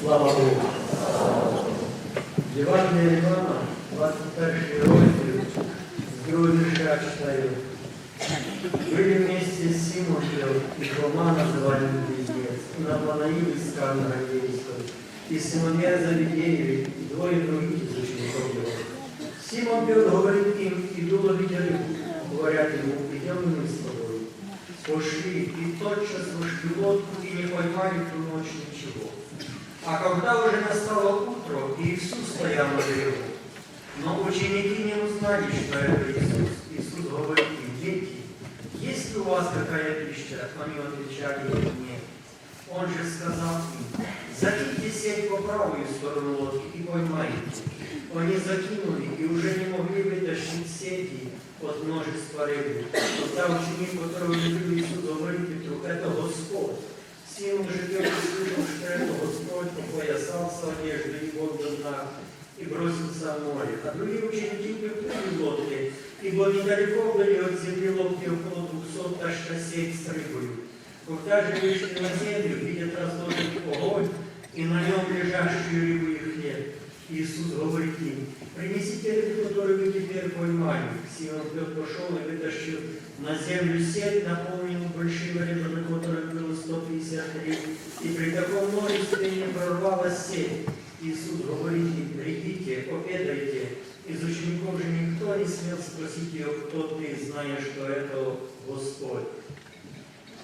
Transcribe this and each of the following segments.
Слава Богу. Євангелія Івана, 21 розділ, з другого вірша читаю. Были вместе с Симоном и Фома, называемый Близнец, и Нафанаил из Кана Галилейского, и Симония Завидеевич, и двое других из учеников его. Симон Петр говорит им, иду ловить рыбу. Говорят ему, идем и мы с тобой. Пошли, и тотчас вошли в лодку, и не поймали ту ночь ничего. А когда уже настало утро, Иисус стоял на берегу, но ученики не узнали, что это Иисус. Иисус говорит им, дети, есть ли у вас какая пища? Они отвечали, нет. Он же сказал им, закиньте сеть по правую сторону лодки и поймайте. Они закинули и уже не могли вытащить сети от множества рыбы. Тогда ученик, которого любил Иисус, говорит Петру, это Господь. Петр слышал, что это Господь, вон до дна, и бросился в море. А другие ученики не плыли в лодке, ибо недалеко были от земли лодки около двухсот ташка сеть с рыбою. Когда же вышли на землю, видят разложенный огонь, и на нем лежащую рыбу и хлеб. Иисус говорит им, принесите рыбу, которую вы теперь поймали. Симон Петр пошел и вытащил на землю сеть, наполненную большими рыбами, которых было 150 рыб. И при таком множестве не прорвалась сеть. Иисус говорит им, придите, обедайте. Из учеников же никто не смел спросить ее, кто ты, зная, что это Господь.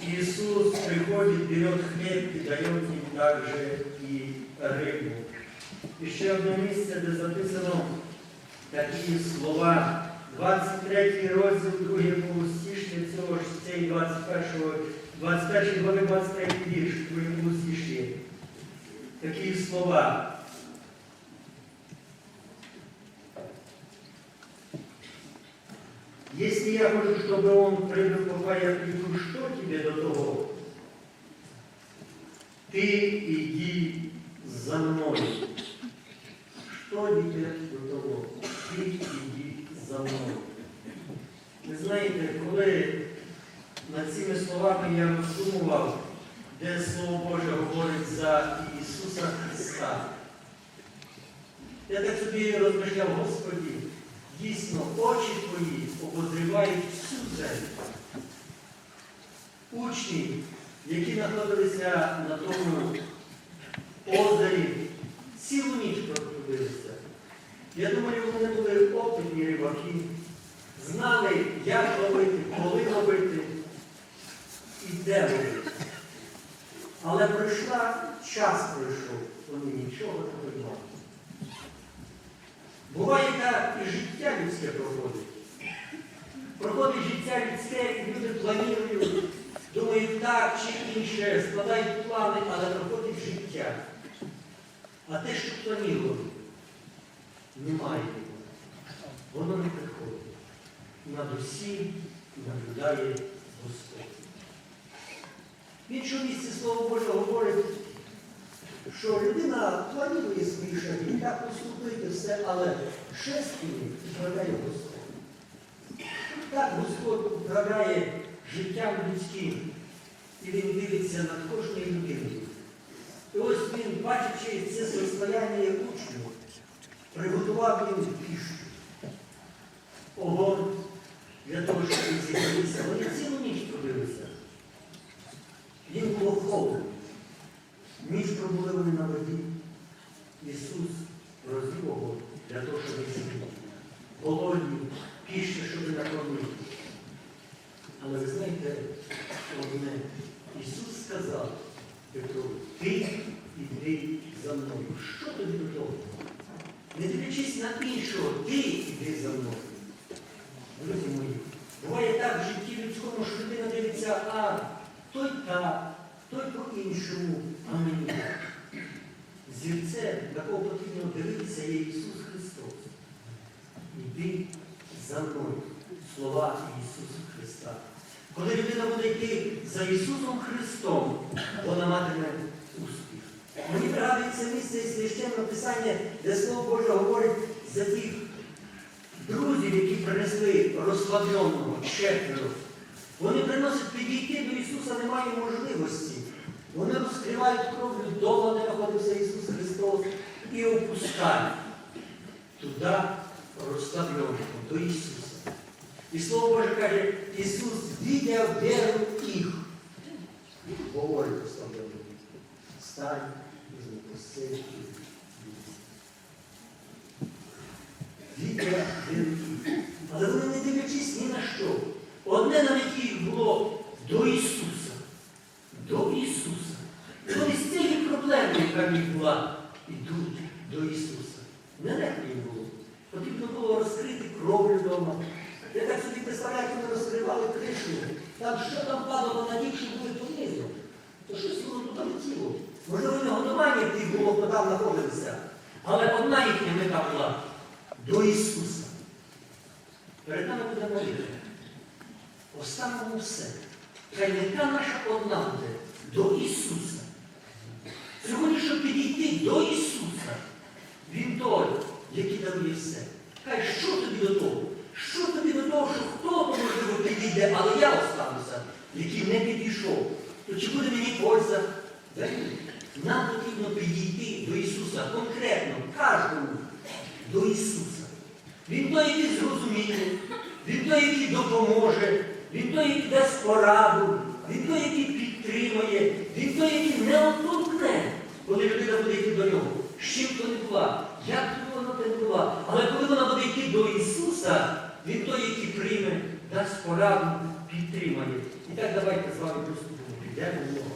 Иисус приходит, берет хлеб и дает им также и рибу. І ще одне місце, де записано такі слова. 23 розділ, другий полустішня цього ж цієї 21, 21 глави 23 вірш, другий полустішня. Такі слова. Если я хочу, чтобы он прыгал, пока я приду, что тебе до того? Ты иди за мной. Що тебе до того? Ти іди за мною. Ви знаєте, коли над цими словами я роздумував, де Слово Боже говорить за Ісуса Христа, я так собі розмишляв, Господі, дійсно, очі твої обозрівають всю землю. Учні, які знаходилися на тому озері, цілу ніч протрудилися. Я думаю, вони були опитні рибаки, знали, як ловити, коли ловити де ловити. Але пройшла, час пройшов, вони нічого не поймали. Буває так, і життя людське проходить. Проходить життя людське, і люди планують, думають так чи інше, складають плани, але проходить життя. А те, що планували, немає його. Воно не приходить. Над усім наблюдає Господь. В іншому місці Слово Боже говорить, що людина планує свої шаги, як поступити все, але шествіє управляє Господь. Так Господь управляє життям людським, і Він дивиться над кожною людиною. І ось він, бачачи це состояння учнів, приготував їм пішу. Огонь для того, щоб він зігрілися. Вони цілу ніч трудилися. Холодно. Ніч пробули вони на воді. Ісус розвів огонь для того, щоб зігріти. Голодні, піще, щоб накормити. Але ви знаєте, одне, Ісус сказав Петру, ти іди за мною. Що тобі до того? Не дивлячись на іншого, ти іди за мною. Друзі мої, буває так в житті людському, що людина дивиться, а той так, той по-іншому, а мені на кого потрібно дивитися, є Ісус Христос. Іди за мною. Слова Ісуса Христа. Коли людина буде йти за Ісусом Христом, вона матиме успіх. Мені пригадується місце із священного писання, де Слово Боже говорить за тих друзів, які принесли розслабленого четверо. Вони приносять підійти до Ісуса, немає можливості. Вони розкривають кров вдома, де знаходився Ісус Христос і опускає туди розставленого до Ісуса. І Слово Боже каже, Ісус віддяв віру їх. Говорить розставленому. Стань і запусти. Віддяв віру їх. Але вони не дивлячись ні на що. Одне навіть їх було vermicular. Він той, який зрозуміє, Він той, який допоможе, Він той, який дасть пораду, Він той, який підтримує, Він той, який не оттолкне, коли людина буде йти до нього. З чим то не була, як би вона не була. Але коли вона буде йти до Ісуса, Він той, який прийме, дасть пораду, підтримає. І так давайте з вами поступимо. Підемо в нього.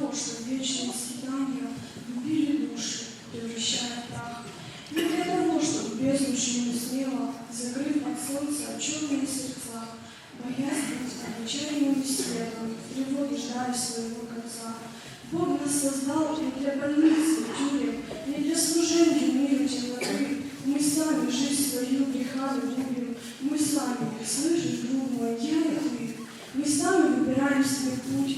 Мучиться в вечные страдания Любили души, превращая прах. Не для того, чтобы бездну не смело, закрыв от солнца черные сердца, боясь быть отчаянным светом, в тревоге ждали своего конца. Бог нас создал не для больницы, тюрем, не для служения миру темноты. Мы сами жизнь свою грехами губим, мы сами, слышишь, мой, я и ты. Мы сами выбираем свой путь,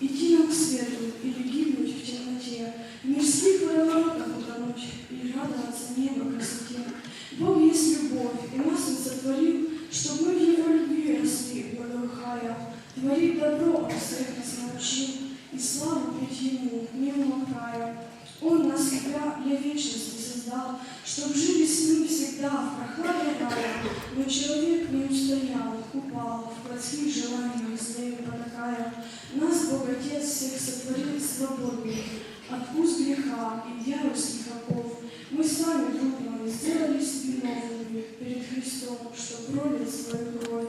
идти нам к свету или гибнуть в темноте, в мирских водоворотах утонуть или радоваться небо красоте. Бог есть любовь, и нас Он сотворил, чтобы мы в Его любви росли, благоухая. Творить добро Он всех нас научил, и славу петь Ему, не умолкая. Он нас себя для вечности создал, чтоб жили с Ним всегда в прохладе рая. Но человек не устоял, упал, в плотских желаниях злее потакая. Нас Бог Отец всех сотворил свободными от уз греха и дьявольских оков. Мы сами, мой, сделались виновными перед Христом, что пролил свою кровь.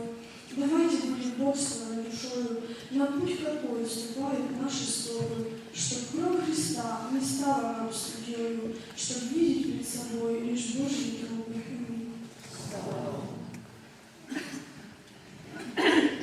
Давайте будем бодствовать душою на путь, какой ступают наши стопы, чтоб кровь Христа не стала нам судьею, чтоб видеть перед собой лишь Божьи трубы. Аминь.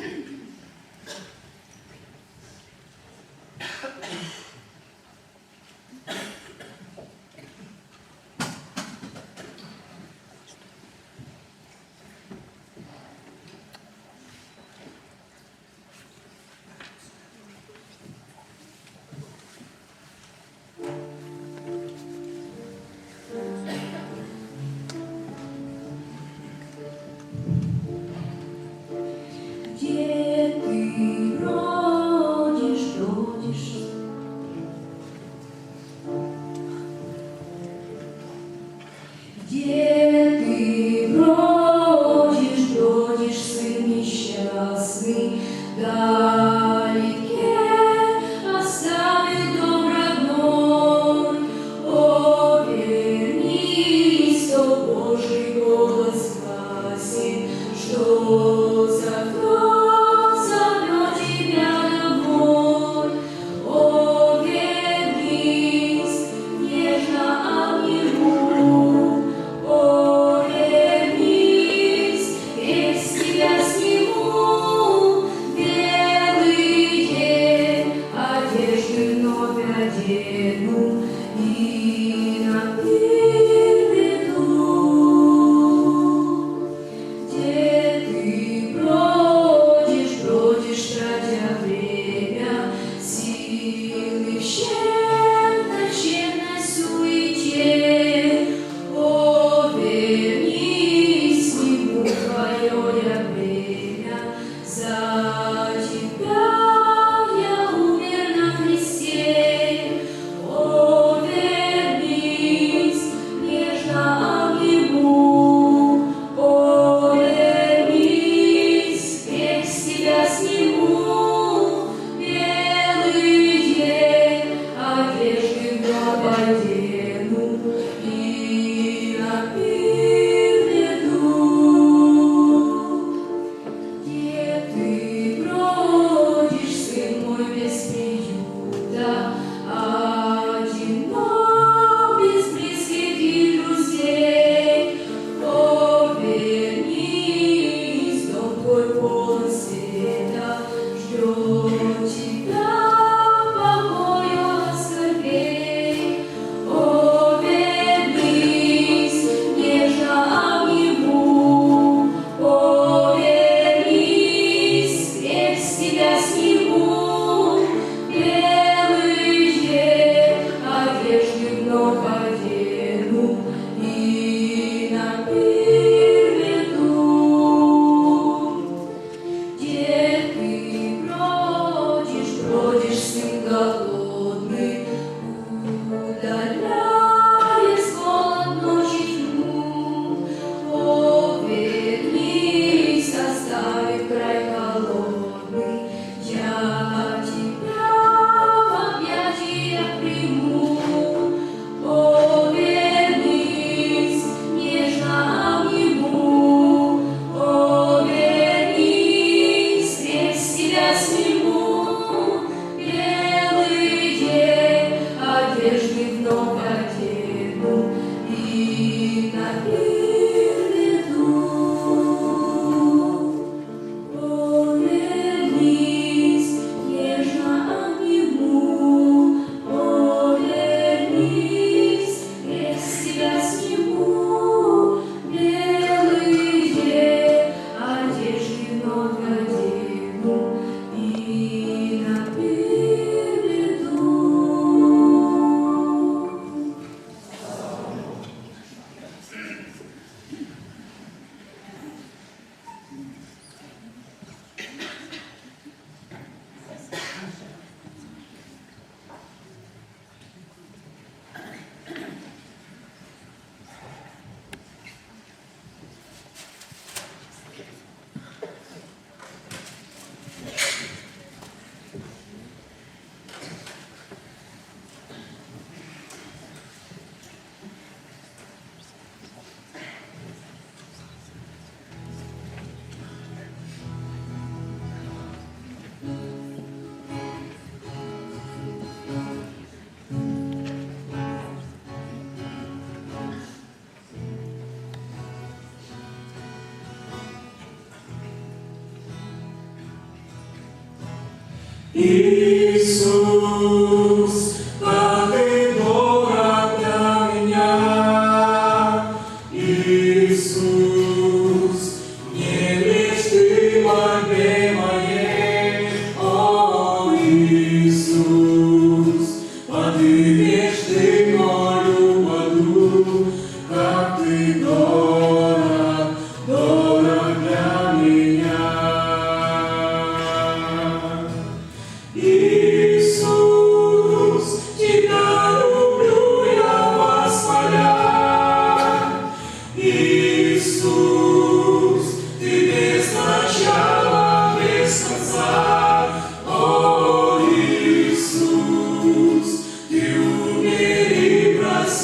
Ісус,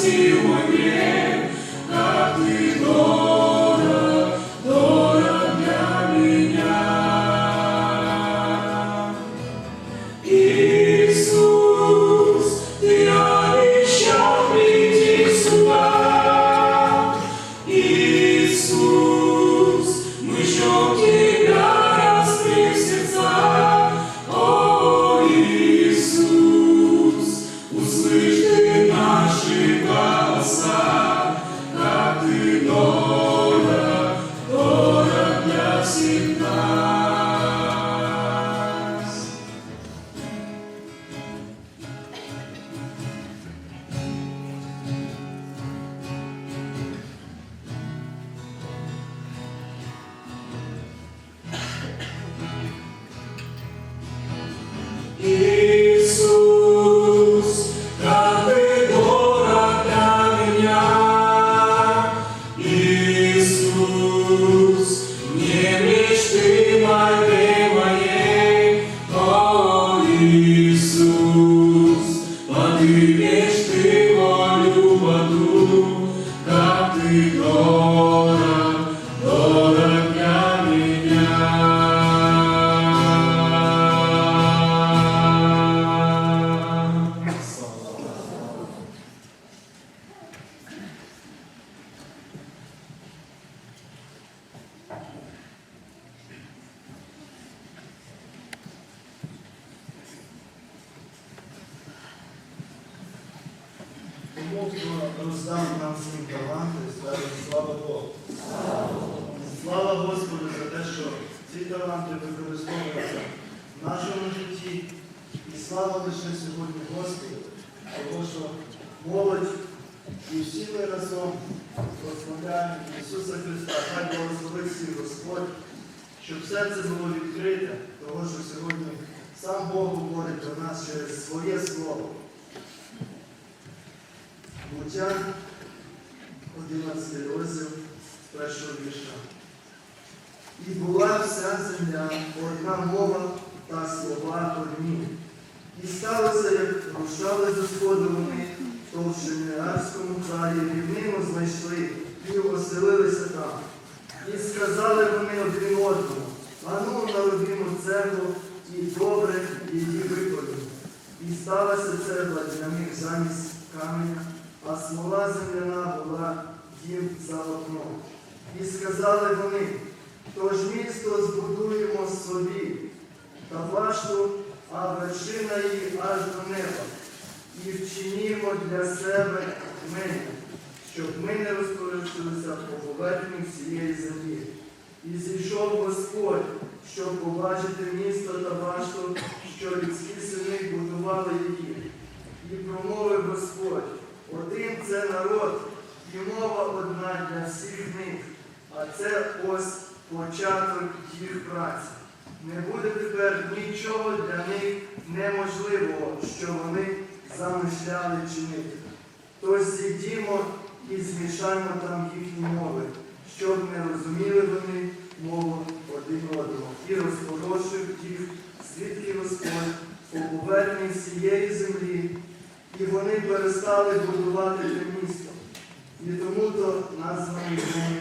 se you Иисус, Слава Господу за те, що ці таланти використовуються в нашому житті. І слава лише сьогодні Господу, тому що молодь і всі ми разом прославляємо Ісуса Христа, хай благословить всіх Господь, щоб серце було відкрите, тому що сьогодні сам Бог говорить до нас через своє слово. Буття, 11 розділ з першого вірша. І була вся земля, одна мова та слова одні. І сталося, як рушали за сходу вони, то в Шеміарському краю рівнину знайшли і оселилися там. І сказали вони один одному, а ну народимо цеглу і добре її виконуємо. І сталася цегла для них замість каменя, а смола земляна була їм за окном. І сказали вони, тож місто збудуємо собі, та башту, а вершина її аж до неба, і вчинімо для себе мене, щоб ми не розпорядилися по поверхні всієї землі. І зійшов Господь, щоб побачити місто та башту, що людські сини будували її. І промовив Господь, один це народ, і мова одна для всіх них, а це ось початок їх праці. Не буде тепер нічого для них неможливого, що вони замишляли чинити. Тож зійдімо і змішаймо там їхні мови, щоб не розуміли вони мову один одного. І розпорошив їх, звідки Господь по поверхні всієї землі, і вони перестали будувати те місто. І тому то названий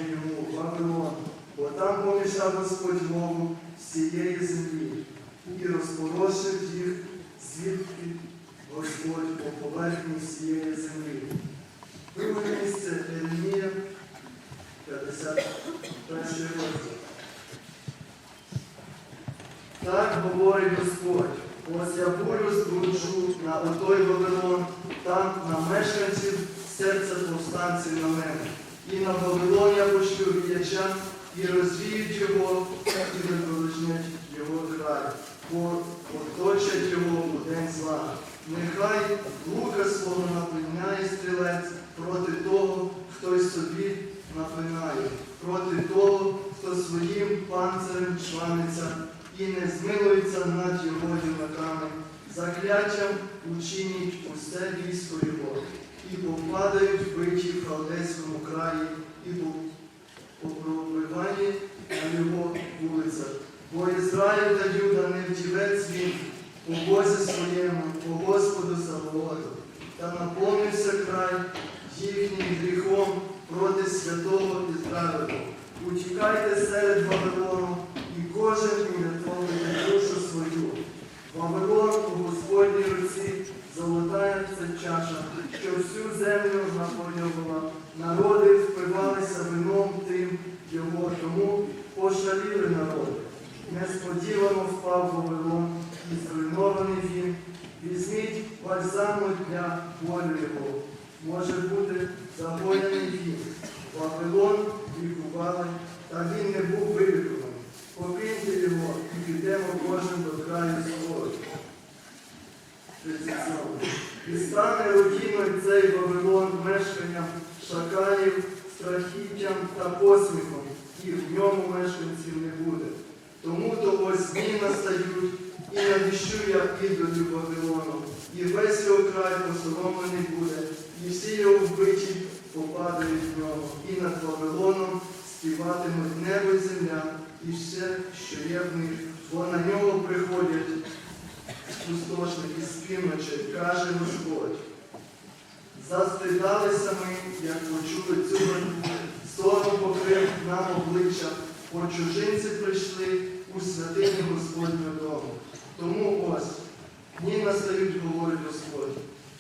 йому Вавилон, там помішав Господь мову всієї землі і розпорошив їх, звідки Господь по поверхні всієї землі. Друге місце Єремія, 51 розділ. Так говорить Господь. Ось я бурю збуджу на отой Вавилон, там на мешканців серця повстанців на мене. І на Вавилон я пошлю віяча, і розвіють його, і випорожнять його край, бо оточать його у день зла. Нехай лука свого напиняє стрілець проти того, хто й собі напинає, проти того, хто своїм панцирем чваниться і не змилується над його юнаками. Закляттям учинять усе військо його, і попадають вбиті в халдейському краї, і по- попробивані на його вулицях. Бо Ізраїль та Юда не вдівець він у Бозі своєму, по Господу Савооту, та наповнився край їхнім гріхом проти святого Ізраїлю. Утікайте серед Вавилону, і кожен урятовує душу свою. Вавилон у Господній руці золотая ця чаша, що всю землю наповнювала. Народи впивалися вином тим його, тому пошаліли народи. Несподівано впав Вавилон і зруйнований він. Візьміть бальзаму для болю його. Може бути загоєний він. Вавилон лікували, та він не був вилікуваний. Покиньте його і підемо кожен до краю свого. І стане руїною цей Вавилон мешканням шакалів, страхіттям та посміхом, і в ньому мешканців не буде. Тому то ось дні настають, і навіщу я ідолів Вавилону, і весь його край посоромлений буде, всі його вбиті попадають в нього, і над Вавилоном співатимуть небо і земля, і все, що є в них, бо на нього приходять пустошники з півночі, каже Господь. Застидалися ми, як почули цю ганьбу, сором покрив нам обличчя, бо чужинці прийшли у святиню Господнього дому. Тому ось, дні настають, говорить Господь,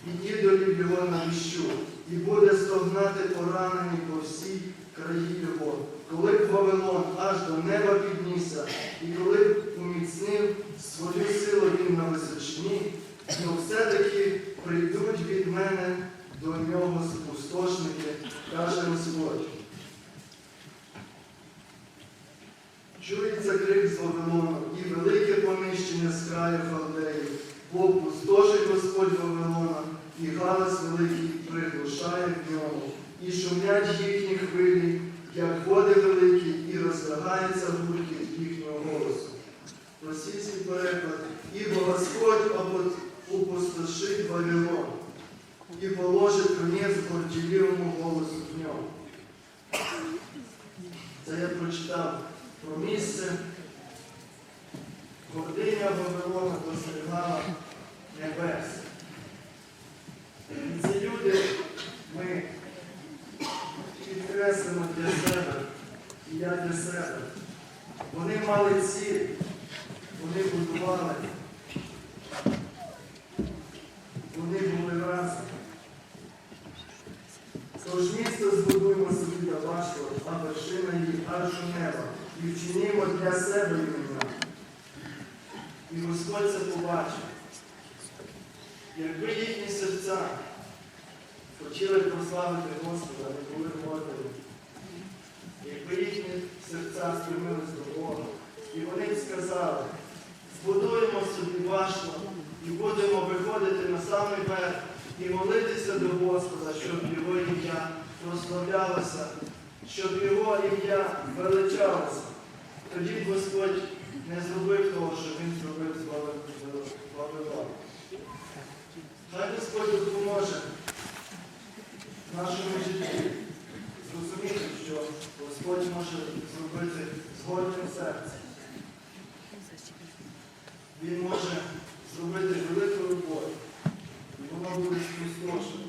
і ідолів його навіщу, і буде стогнати поранений по всій краї його, коли б Вавилон аж до неба піднісся, і коли б уміцнив свою силу він на височині, но все-таки прийдуть від мене до нього спустошники, каже Господь. Чується крик з Вавилону і велике понищення з краю Халдеїв, бо пустошить Господь Вавилона, і галас великий приглушає в ньому, і шумлять їхні хвилі, як води великі, і розлягається гуркіт їхнього голосу. Російський переклад, ібо Господь опустошить Вавилон і положить конець горділивому голосу в ньому. Це я прочитав про місце. Гординя Вавилона досягала небес. Ці люди ми підкреслимо для себе, і я для себе. Вони мали ціль, вони будували, вони були разом. Тож місто збудуємо собі для вашого, а вершина її аж у небо, і вчинімо для себе імення. І Господь це побачив. Якби їхні серця хотіли прославити Господа, не були гордими, якби їхні серця стремились до Бога, і вони б сказали, збудуємо собі башню і будемо виходити на самий верх і молитися до Господа, щоб Його ім'я прославлялося, щоб Його ім'я величалося. Тоді б Господь не зробив того, що Він зробив з Вавилоном. Хай Господь допоможе нашому житті зрозуміти, що Господь може зробити згодним серце. Він може зробити велику роботу, і воно буде спустошено.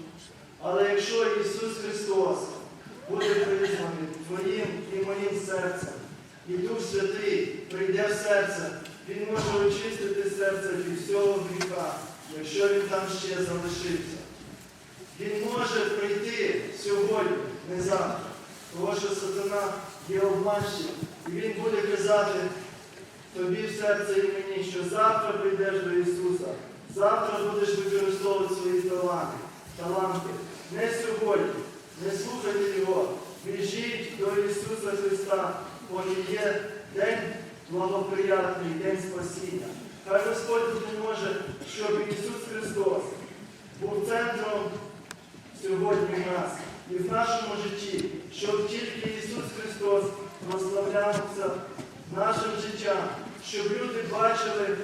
Але якщо Ісус Христос буде призваний твоїм і моїм серцем, і Дух Святий прийде в серце, Він може очистити серце від всього гріха, якщо він там ще залишився. Він може прийти сьогодні, не завтра. Тому що сатана є обманщик, і він буде казати тобі в серце і мені, що завтра прийдеш до Ісуса. Завтра будеш використовувати свої таланти. таланти. Не сьогодні. Не слухайте Його. Біжіть до Ісуса Христа, поки є день благоприятний, день спасіння. Хай Господь допоможе, щоб Ісус Христос був центром сьогодні в нас і в нашому житті, щоб тільки Ісус Христос прославлявся нашим життям, щоб люди бачили,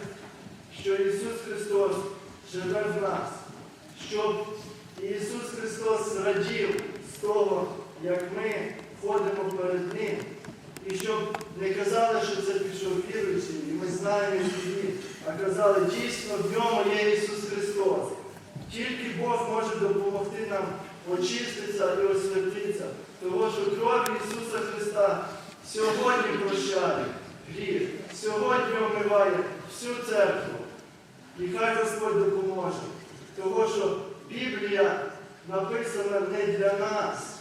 що Ісус Христос живе в нас, щоб Ісус Христос радів з того, як ми ходимо перед Ним, і щоб не казали, що це пішов віруючий, і ми знаємо її, а казали, дійсно в ньому є Ісус Христос. Тільки Бог може допомогти нам очиститися і освятитися, тому що кров Ісуса Христа сьогодні прощає гріх, сьогодні омиває всю церкву. І хай Господь допоможе. Тому що Біблія написана не для нас,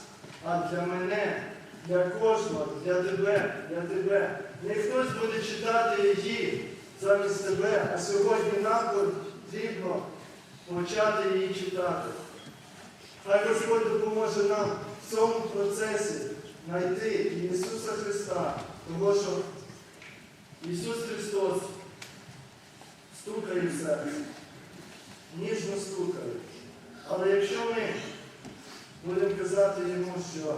а для мене, для кожного, для тебе, для тебе. Не хтось буде читати її замість тебе, а сьогодні нам потрібно почати її читати. Хай Господь допоможе нам в цьому процесі знайти Ісуса Христа, тому що Ісус Христос стукає в серце, ніжно стукає. Але якщо ми будемо казати йому, що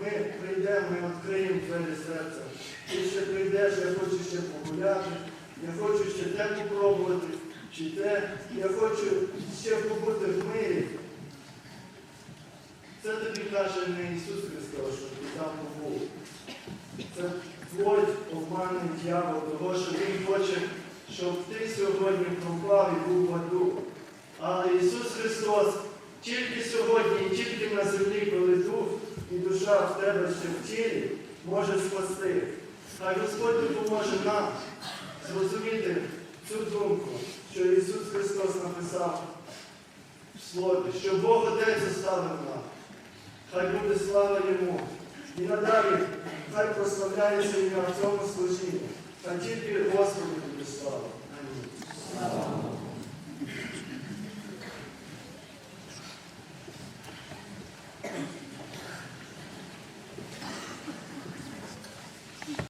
ми прийдемо, ми відкриємо двері серця, ти ще прийдеш, я хочу ще погуляти, я хочу ще те попробувати, чи те, я хочу ще побути в мирі. Це тобі каже не Ісус Христос, що ти там побув. Це твой обманний дьявол, того, що Він хоче, щоб ти сьогодні пропав і був в аду. Але Ісус Христос тільки сьогодні і тільки на землі, коли дух і душа в тебе ще в тілі, може спасти. Хай Господь допоможе нам зрозуміти цю думку, що Ісус Христос написав в Слові, що Бог Отець заставив нам. Хай буде слава Йому. І надалі хай прославляється ім'я в цьому служінні. Хай тільки Господу буде слава.